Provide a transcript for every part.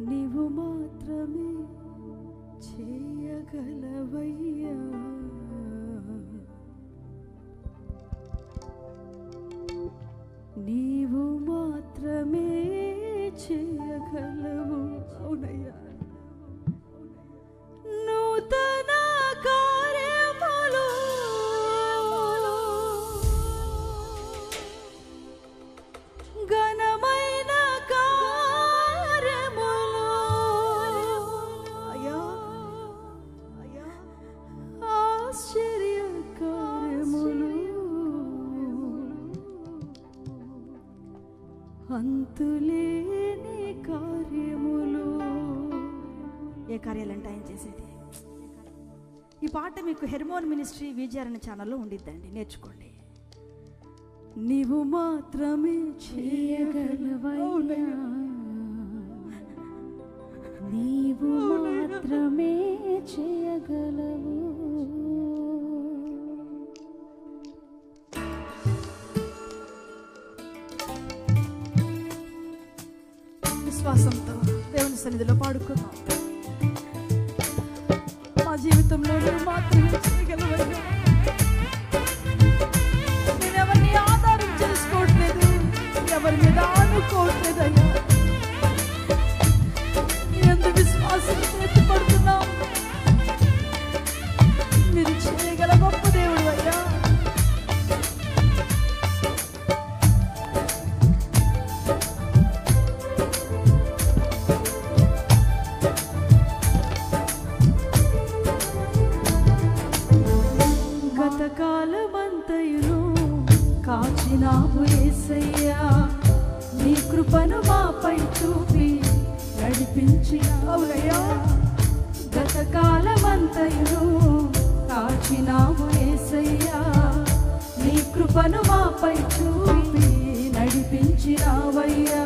నీవు మాత్రమే చేయగలవయ్యా. నీవు మాత్రమే చేయగలవు. అవునయ్యా. నూతన అంతులేని కార్యములు. ఏ కార్యాలంటే ఆయన చేసేది? ఈ పాట మీకు హెర్మోన్ మినిస్ట్రీ విజయారణ ఛానల్లో ఉండిద్దండి. నేర్చుకోండి. నీవు మాత్రమే చేయగలవయ్యా. నీవు మాత్రమే చేయగలవు. నడిపించినావులయ్యా గత కాలమంతయును కాచినావు ఏసయ్యా. నీ కృపను మాపై చూపి నడిపించినావయ్యా.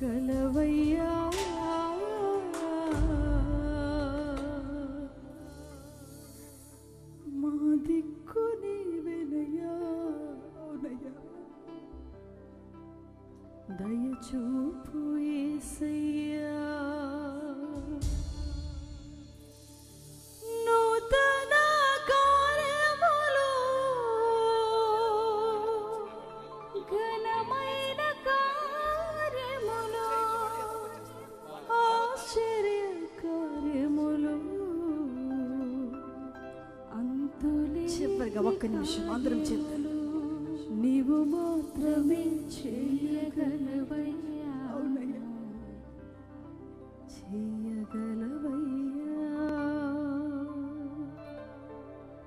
గలవయ్యా. మా దిక్కు నీవెనయ్యా దయచూపు యేసయ్యా చివరిగా ఒక్క నిమిషం అందరం చెప్తాను. నీవు మాత్రమే చేయగలవయ్యా